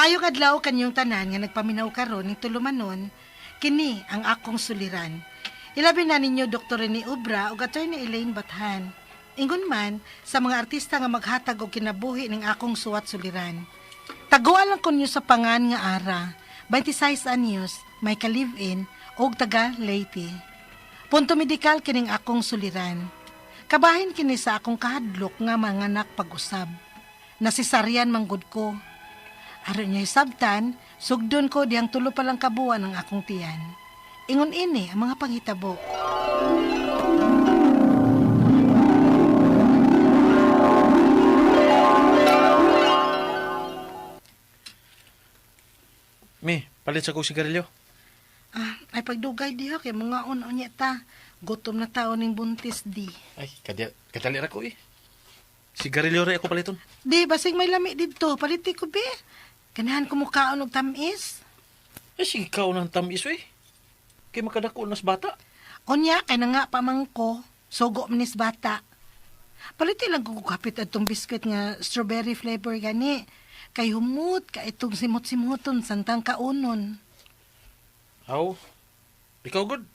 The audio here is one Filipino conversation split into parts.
Maayong adlaw kanyong tanan nga nagpaminaw karon ning tulumanon, kini ang akong suliran. Ilabi na ninyo Dr. Rene Ubra ug Attorney Elaine Bathan. Ingon man sa mga artista nga maghatag og kinabuhi ning akong suwat suliran. Taguan lang ko niyo sa pangan nga ara. 26 anyos, may ka-live-in og taga Leyte. Punto medikal kining akong suliran. Kabahin kini sa akong kahadlok nga manganak pag-usab. Nasisaryan manggod ko. Aron niya sabtan, sugdon ko diyang tulo pa lang kabuan ang akong tiyan. Ingon ini ang mga panghitabo. Mi, palit sa kong sigarilyo. Ah, ay pagdugay diha kay mga unaw niya ta. Gutom na tao ning buntis di. Ay, kadya, kadali ra ko eh. Sigarilyo rin ako paliton. Di, basig may lami dito. Paliti ko, be. Ganahan ko mukhaon og tamis. Ay, sige ka ng tamis eh. Kaya makadako nas bata. Onya, kay na nga pamangko. Sugo manis bata. Paliti lang ko kapit atong biskuit nga strawberry flavor gani. Kay humut ka itong simot-simuton santang kaunon. Aw, ikaw good.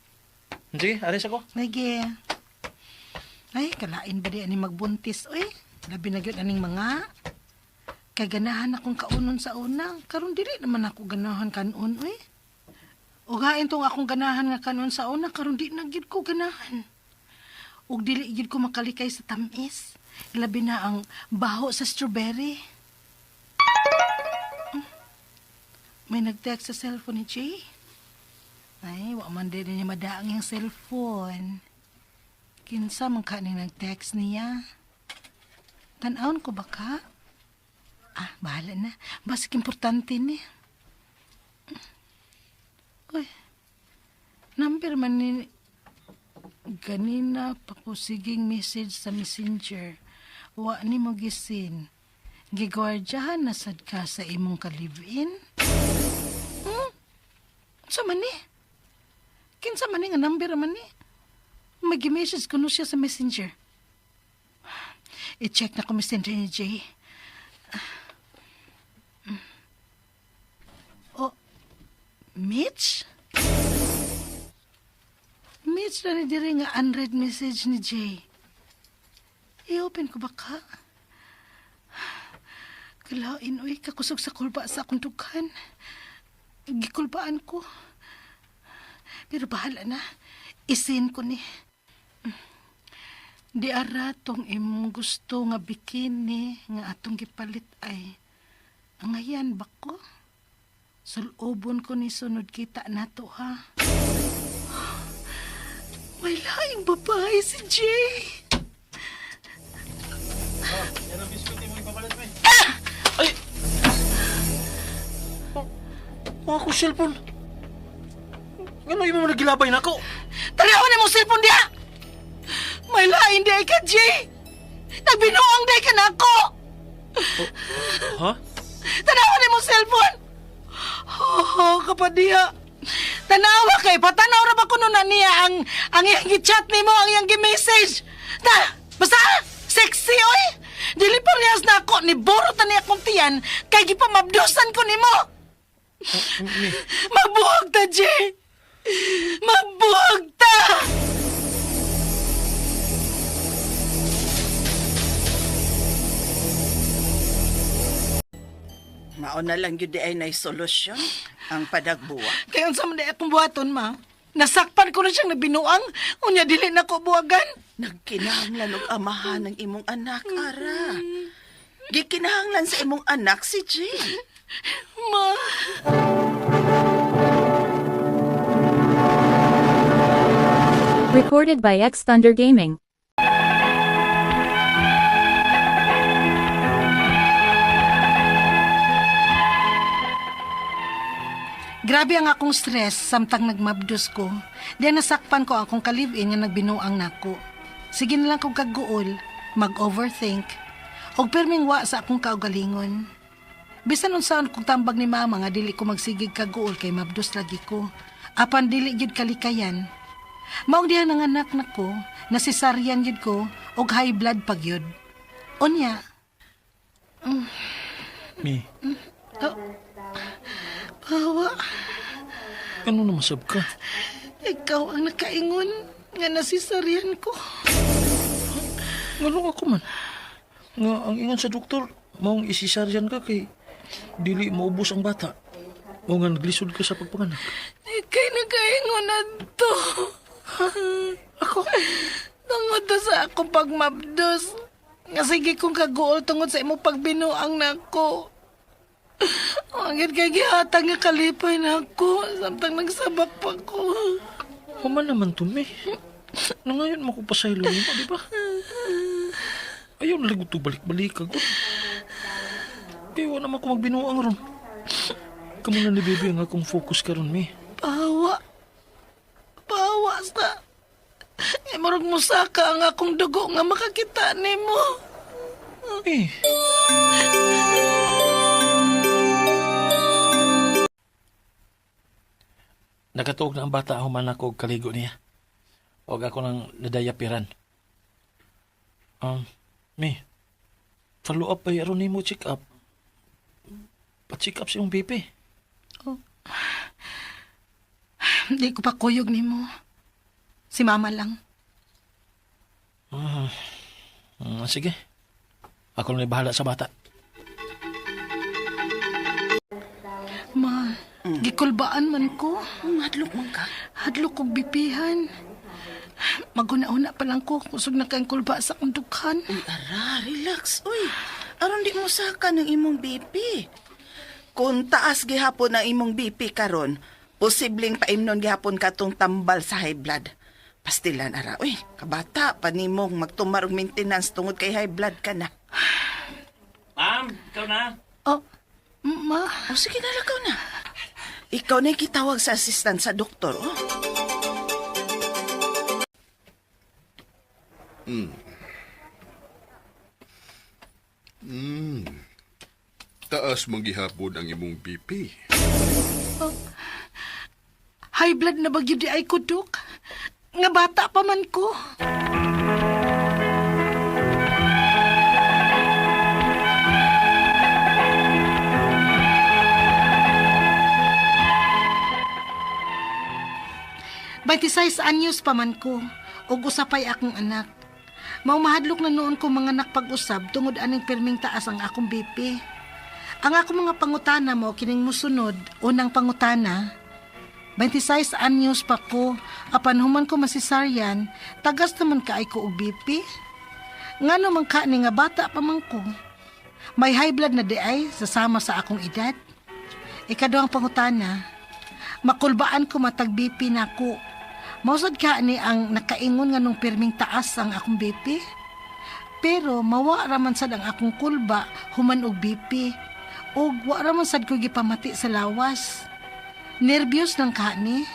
Sige, aris ako. Lagi. Ay, kalain ba di ani magbuntis? Uy, labi na gyud aning mga. Kay ganahan akong kaunon sa una. Karon dili naman ako ganahan kanon, uy. Ugain tong akong ganahan nga kanon sa una, karon di na gyud ko ganahan. Ug dili gyud ko makalikay sa tamis. Labi na ang baho sa strawberry. Hmm. May nag-text sa cellphone ni Jay. Ay, wa man din niya madaang yung cellphone. Kinsa man ka ning nag-text niya. Tanawon ko ba ka? Ah, bahala na. Basik importante ni. Uy, number man ni... Ganina pa ko siging message sa messenger. Wa ni mo gisin. Gigwardyahan na sad ka sa imong ka-live-in? Hmm? Sa man ni? Kinsa man ni nga number man ni? Mag-message ko no siya sa messenger. I-check na ko messenger ni Jay. Oh, Mitch? Mitch na ni diri nga unread message ni Jay. I-open ko ba ka? Kalain, uy, kakusog sa kulba sa akong dughan. Gikulbaan ko. Pero bahala na. Isin ko ni. Di ara tong imong gusto nga bikini nga atong gipalit ay angayan ba ko? Sulobon ko ni sunod kita nato ha. May laing babae si Jay. Yan ang biskuit mo ipapalit mo Ay! Mga ko cellphone. Ngano mo nagilabay na ako? Tanawan ni mo cellphone diha. May lain di ka Jay. Nagbinuang di ka na ako. Ha? Tanawa ni mo cellphone. Oh, kapadiya. Tanawa kay patanaw ra ba kuno na niya ang ang iyang gi-chat nimo, ang iyang gi-message. Ta, basta sexy oy. Dili parehas na ako ni boro ta niya akong tiyan kay gipamabdusan ko nimo. Mi, Mabuhag ta, Jay. Mabuhag ta. Mao na lang yun di ay na solusyon ang padagbuwa. Kaya unsa man di akong buhaton, ma? Nasakpan ko na siyang nabinuang. Unya dili na ko buwagan. Nagkinahanglan og amahan ng imong anak, Ara. Gikinahanglan sa imong anak si Jay. Ma. Recorded by X Thunder Gaming. Grabe ang akong stress samtang nagmabdos ko. Diyan nasakpan ko akong kalibin nga nagbinuang nako. Sige na lang kong kaguol, mag-overthink, og perming wa sa akong kaugalingon. Bisan unsaon kong tambag ni mama nga dili ko magsigig kaguol kay mabdos lagi ko. Apan dili gyud kalikayan. Maong diha nang anak nako, nasisaryan gyud ko og high blood pag yun. Unya, Mi. oh, Bawa, Ano naman sab ka? ikaw ang nakaingon nga nasisaryan ko. Ngano ako man? Nga ang ingon sa doktor, maong isisaryan ka kay dili maubos ang bata. O nga naglisod ka sa pagpanganak. Ikay nakaingon na to. Ako? Tungod to sa akong pagmabdos. Nga sige kong kaguol tungod sa imong pagbinuang nako. Ang kay gihatag nga kalipay nako samtang nagsabak pa ko. Human naman to, me. Na ngayon mo ko pasaylo mo, di ba? Ayaw na lagot balik-balik ako. Kaya wala naman ako magbinuang ron. Kamu na ni baby ang akong focus karon me. Pawa. Pawa sa... E marag mo saka ang akong dugo nga makakita nimo. Eh, Nakatuog na ang bata human ako og kaligo niya. O ako nang nadayapiran. Um, me, follow up pa aron nimo check up. Pa-check up si yung BP. Hindi ko pa kuyog nimo. Si mama lang. Ah, ah, sige. Ako na bahala sa bata. Gikulbaan man ko. Ang hadlok man ka. Hadlok kog bipihan. Maguna-una pa lang ko kusog na kang kulba sa akong dukhan. Uy, ara, relax. Uy, aron di mo saka ng imong BP. Kung taas gihapon ang imong BP karon, posibleng paimnon gihapon ka tong tambal sa high blood. Pastilan ara. Uy, kabata pa nimong magtumar og maintenance tungod kay high blood ka na. Ma'am, ikaw na. Oh, ma, O sige na lakaw na. Ikaw na kitawag sa assistant sa doktor. Oh. Taas manggihapon ang imong BP. high blood na bagyo di ay ko, Dok. Nga bata pa man ko. Batisay anyos pa man ko, ug usapay akong anak. Mao mahadlok na noon ko mga nakpag-usab tungod aning pirming taas ang akong BP. Ang akong mga pangutana mo kining musunod, unang pangutana, 26 anyos pa ko, apan human ko masisaryan, tagas naman ka ay ko og BP. Ngano man ka ni nga bata pa man ko. May high blood na di ay sasama sa akong edad. Ikaduhang pangutana, makulbaan ko matag BP na ko. Mausad ka ni ang nakaingon nga nung pirming taas ang akong BP. Pero mawa raman sad ang akong kulba human og BP. Og wa raman sad ko gipamati sa lawas. Nervyos ng kani.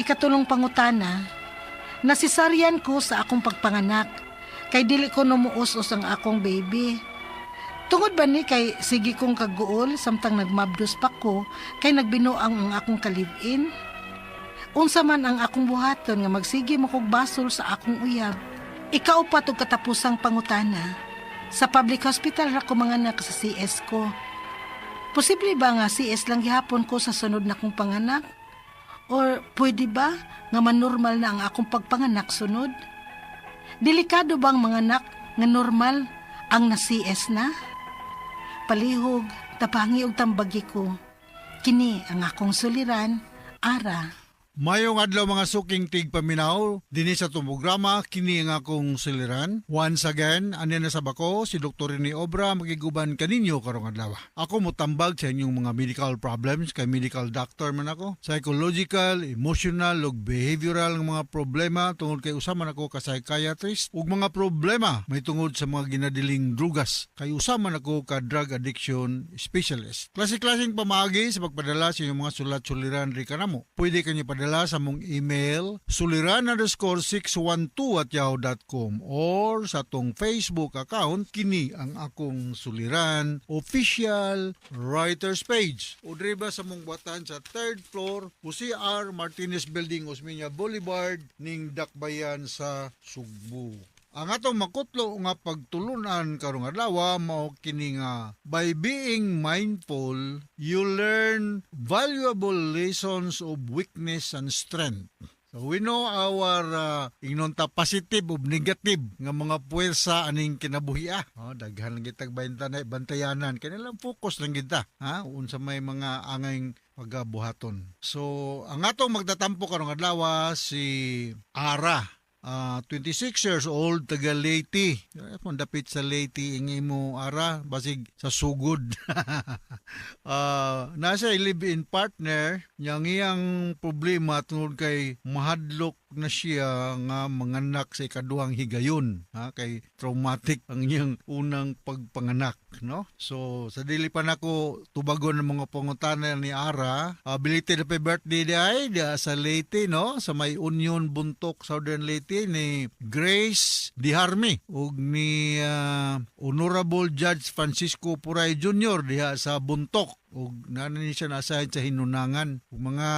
Ikatulong pangutana, nasisaryan ko sa akong pagpanganak. Kay dili ko numuus-us ang akong baby. Tungod ba ni kay sige kong kaguol samtang nagmabdos pa ko kay nagbinuang ang akong kalibin. Unsa man ang akong buhaton nga magsige mo kog basol sa akong uyab. Ikaw pa tog katapusang pangutana. Sa public hospital ra ko manganak sa CS ko. Posible ba nga CS lang gihapon ko sa sunod na kong panganak? Or pwede ba nga manormal na ang akong pagpanganak sunod? Delikado bang manganak nga normal ang na CS na? Palihog, tapangi og tambagi ko. Kini ang akong suliran, ara. Mayong adlaw mga suking tig paminaw, dinhi sa tumograma, kini nga akong siliran. Once again, ani na sa bako, si Dr. Rene Obra magiguban kaninyo karong adlaw. Ako mutambag sa inyong mga medical problems, kay medical doctor man ako. Psychological, emotional, ug behavioral ng mga problema tungod kay usa man ako ka psychiatrist ug mga problema may tungod sa mga ginadiling drugas. Kay usa man ako ka drug addiction specialist. Klase-klaseng pamagi sa pagpadala sa inyong mga sulat-suliran ri kanamo. Pwede kanyo padala sa mong email suliran underscore 612 at yahoo.com or sa tong Facebook account kini ang akong suliran official writers page. O ba sa mong buhatan sa third floor Jose R. Martinez Building Osmeña Boulevard ning Dakbayan sa Sugbo. Ang atong makutlo nga pagtulunan karong adlaw mao kini nga by being mindful you learn valuable lessons of weakness and strength. So we know our uh, ingnon ta positive ug negative nga mga puwersa aning kinabuhi Oh, daghan lang kitag bantayan bantayanan kanilang focus lang kita. Ha? Unsa may mga angay pagabuhaton. So ang atong magtatampo karong adlaw si Ara Ah, 26 years old, taga Leyte. Kung dapit sa Leyte, ingi mo ara, basig sa sugod. Ah, nasa live-in partner, niyang iyang problema tungod kay mahadlok na siya nga manganak sa ikaduhang higayon ha kay traumatic ang iyang unang pagpanganak no? So sa dili pa nako tubagon ng mga pangutana ni Ara uh, belated happy birthday day dia sa Leyte no? Sa may Union Buntok Southern Leyte ni Grace Diharme ug ni ah, Honorable Judge Francisco Puray Jr. diha sa Buntok. Ug nanan siya nasahin sa hinunangan. Mga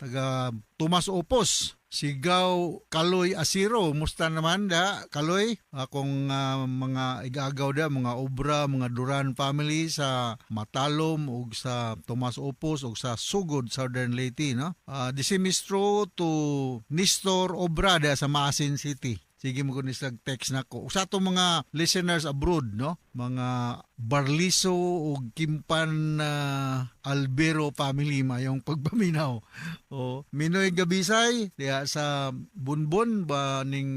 taga Tomas Opos Sigaw Kaloy Asiro, musta naman da Kaloy? Akong ah, mga igagaw da, mga obra, mga Duran family sa Matalom ug sa Tomas Opos ug sa Sugod Southern Leyte, no? Ah, same is true to Nestor Obra da sa Maasin City. Sige mo kunis text nako. Sa to mga listeners abroad, no? Mga Barliso o Kimpan na Albero family mayong pagpaminaw. O Minoy Gabisay diha sa Bunbon ba ning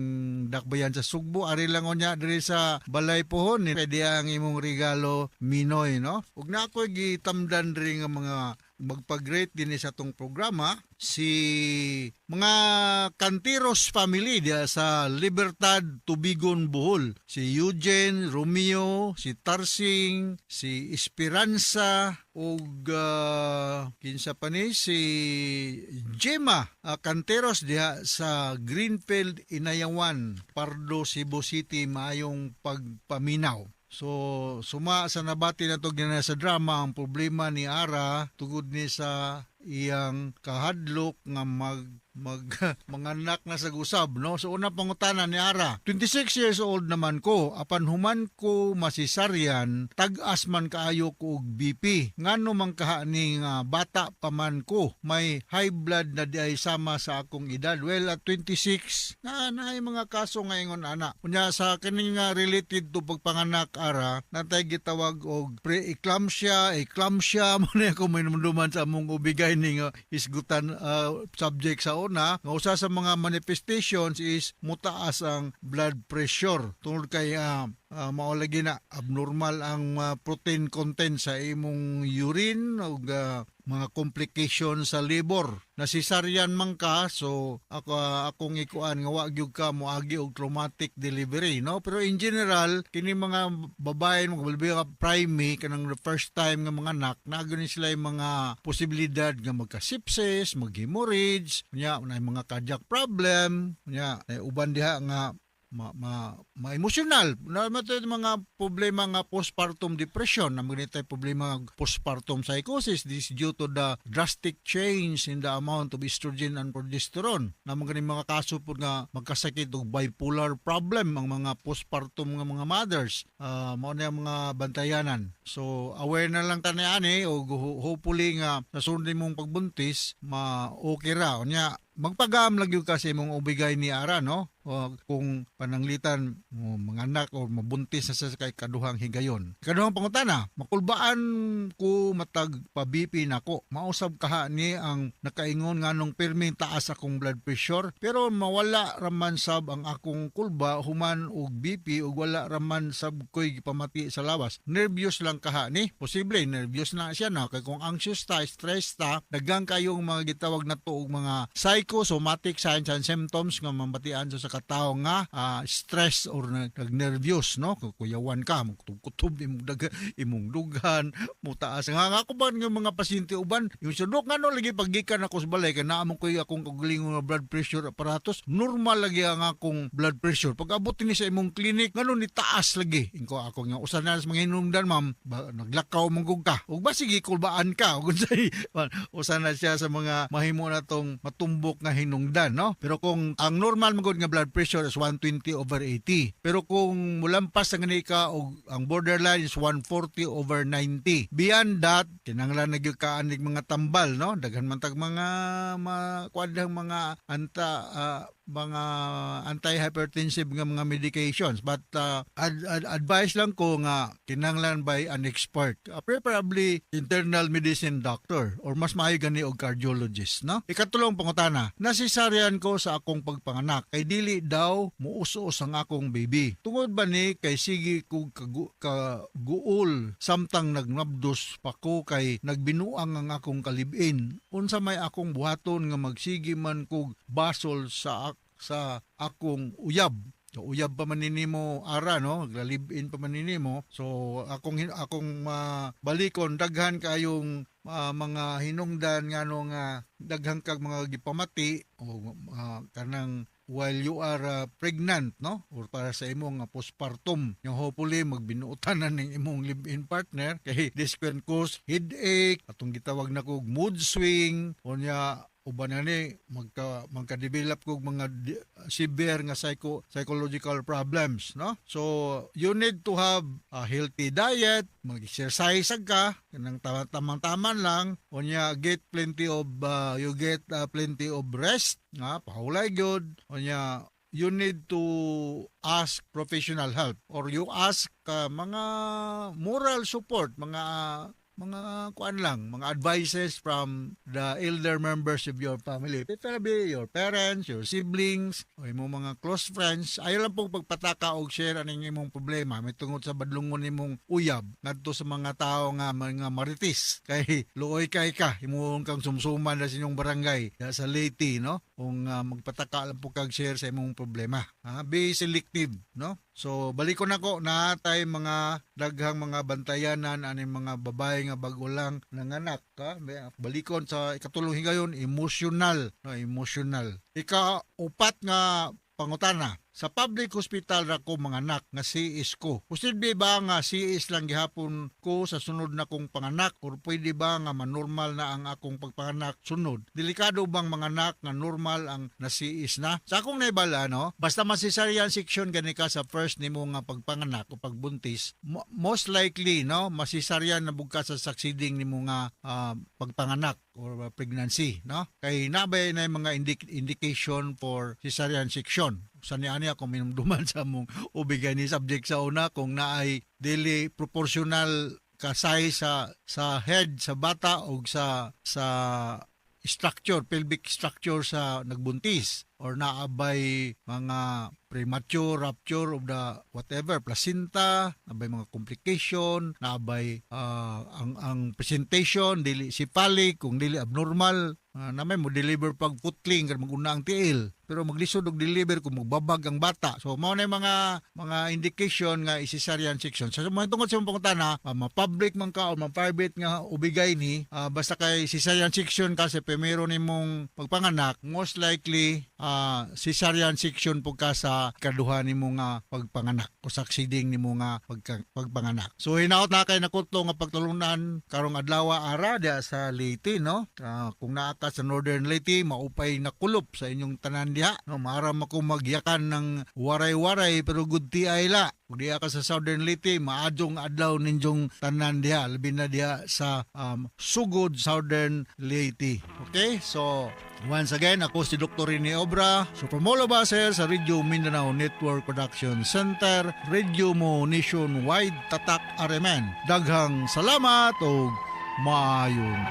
dakbayan sa Sugbo ari lang niya diri sa Balay Pohon pwede ang imong regalo Minoy no. Ug na ako gitamdan diri nga mga magpag-rate din sa tong programa si mga Cantiros family diya sa Libertad Tubigon Bohol. Si Eugene Romeo si Tarsing si Esperanza ug ah, kinsa pa ni? Si Gemma ah, Canteros diha sa Greenfield Inayawan Pardo Cebu City maayong pagpaminaw So, suma sa nabati na to sa drama, ang problema ni Ara, tugod ni sa iyang kahadlok nga mag mag manganak na sa gusab no? So una pangutana ni Ara 26 years old naman ko apan human ko masisaryan tag-as kaayo ko og BP ngano man kaha ni nga bata pa ko may high blood na di ay sama sa akong edad. Well at 26 na na mga kaso nga ingon ana. Unya sa kini nga related to pagpanganak ara natay gitawag og pre-eclampsia eclampsia mo na ako may sa among ubigay ni nga isgutan ah, subject sa una nga usa sa mga manifestations is mutaas ang blood pressure tungod kay ah, ah, mao na abnormal ang ah, protein content sa imong urine ug ah, mga complication sa liver nasisaryan man ka so ako akong ikuan nga wa gyud ka moagi og traumatic delivery no? Pero in general kini mga babae mga balbi ka prime kanang the first time nga mga anak na gani sila mga posibilidad nga magka-sepsis mag-hemorrhage nya na mga cardiac problem nya na uban diha nga ma, ma, ma-emotional. Na mga problema nga postpartum depression, na mga problema nga postpartum psychosis. This is due to the drastic change in the amount of estrogen and progesterone. Na mga mga kaso po nga magkasakit og bipolar problem ang mga postpartum nga mga mothers. Uh, mao na mga bantayanan. So aware na lang tani ani o hopefully nga nasundin mong pagbuntis ma okay ra. Nya magpagam lang kasi mong ubigay ni Ara, no? O kung pananglitan mo mga anak o mabuntis na sa kay kaduhang higayon. Kaduhang pangutana, makulbaan ko matag pabipi nako. Mausab kaha ni ang nakaingon nga nung pirming taas akong blood pressure pero mawala raman sab ang akong kulba human og BP ug wala raman sab koy pamati sa lawas. Nervyos lang kaha ni. Posible nervyos na siya na kay kung anxious ta, stress ta, dagang kayong mga gitawag na to og mga psychosomatic signs and symptoms nga mambatian sa katawo nga ah, stress or nag- nag-nervyos no? Kuyawan ka magtugkutob imong dag imong dugan mo taas nga nga ko ba nga mga pasyente uban yung sudok nga no? Lagi paggikan ako sa balay kay naamon ko akong kagalingon nga blood pressure apparatus. Normal lagi ang akong blood pressure. Pag abot ni sa imong clinic ngano ni taas lagi. Ingko ako nga usa na mga hinungdan ma'am. Ba, naglakaw mong ka. Ug ba sige kulbaan ka. Ug unsay usa na siya sa mga mahimo na tong matumbok nga hinungdan no? Pero kung ang normal magod nga blood pressure is 120 over 80 pero kung mulampas ang gani ka og ang borderline is 140 over 90 beyond that kinahanglan na gyud ka anig mga tambal no? Daghan man tag mga ma, kuandang mga anta ah, mga anti-hypertensive nga mga medications. But uh, ad- ad- advice lang ko nga kinahanglan by an expert Uh, preferably internal medicine doctor or mas maayo gani og cardiologist no? Ikatulong pangutana nasisaryan ko sa akong pagpanganak kay dili daw muusos ang akong baby. Tungod ba ni kay sige ko kagu- kaguol samtang nagnabdos pa ko kay nagbinuang ang akong kalibin unsa may akong buhaton nga magsigi man kog basol sa sa akong uyab. So, uyab pa man ninimo ara no, lalibin pa man ninimo. So akong akong ah, balikon daghan kayong ah, mga hinungdan nga no nga daghan kag mga gipamati o ah, kanang while you are ah, pregnant no? Or para sa imong nga postpartum. Yung hopefully magbinuotan na ning imong live-in partner. Kay this can cause headache. Atong gitawag na kog mood swing. Unya uban na ni magka magka-develop kog mga severe nga psycho psychological problems no? So you need to have a healthy diet mag-exercise ka kanang tamang taman lang. Unya get plenty of uh, you get uh, plenty of rest nga pahulay gyud. Unya you need to ask professional help or you ask uh, mga moral support mga mga kuan lang, mga advices from the elder members of your family. Preferably your parents, your siblings, o imong mga close friends. Ayaw lang pong pagpataka o share aning imong problema. May tungod sa badlungon imong uyab ngadto sa mga tao nga mga maritis. Kay luoy kay ka, imong kang sumsuman na sa inyong barangay sa Leyte, no? Kung ah, magpataka lang po kag share sa imong problema. Ha? Be selective, no? So balik ko na ko na tay mga daghang mga bantayanan ani mga babae nga bago lang nanganak ka balikon sa ikatulong higayon emotional no emotional ika upat nga pangutana sa public hospital ra ko mga anak nga CS ko. Posible ba nga CS lang gihapon ko sa sunod na kong panganak or pwede ba nga manormal na ang akong pagpanganak sunod? Delikado bang mga anak nga normal ang na CS na? Sa akong naibala no, basta masisaryan section gani ka sa first nimo nga pagpanganak o pagbuntis, mo- most likely no, masisaryan na bugka sa succeeding nimo nga ah, pagpanganak or pregnancy no kay nabay na yung mga indi- indication for cesarean section sa niya kung minumduman sa mong ubigay ni subject sa una kung naay dili proportional ka size sa sa head sa bata o sa sa structure pelvic structure sa nagbuntis or naabay mga premature rupture of the whatever placenta naabay mga complication naabay ah, ang ang presentation dili cephalic kung dili abnormal uh, na may mo deliver pag putling kag maguna ang tiil. Pero maglisod og deliver kung magbabag ang bata. So mao na mga mga indication nga cesarean section. So mga tungod sa pangutana uh, ma-public man ka o ma-private nga ubigay ni ah, basta kay cesarean section ka sa primero nimong pagpanganak most likely ah, cesarean section po ka sa kaduha nimo nga pagpanganak o succeeding nimo nga pagka, pagpanganak. So hinaot na kay nakutlo nga pagtulunan karong adlaw ara dia sa Leyte no? Ah, kung naa ka sa Northern Leyte maupay na kulop sa inyong tanan diha. No maram ako magyakan ng waray-waray pero good ti ay la kung diha ka sa Southern Leyte maadjong adlaw ninyong tanan diha labi na diha sa um, Sugod Southern Leyte okay so Once again, ako si Dr. Rene Obra, Supermolo Baser sa Radio Mindanao Network Production Center, Radio Mo Nationwide Tatak Aremen. Daghang salamat o maayong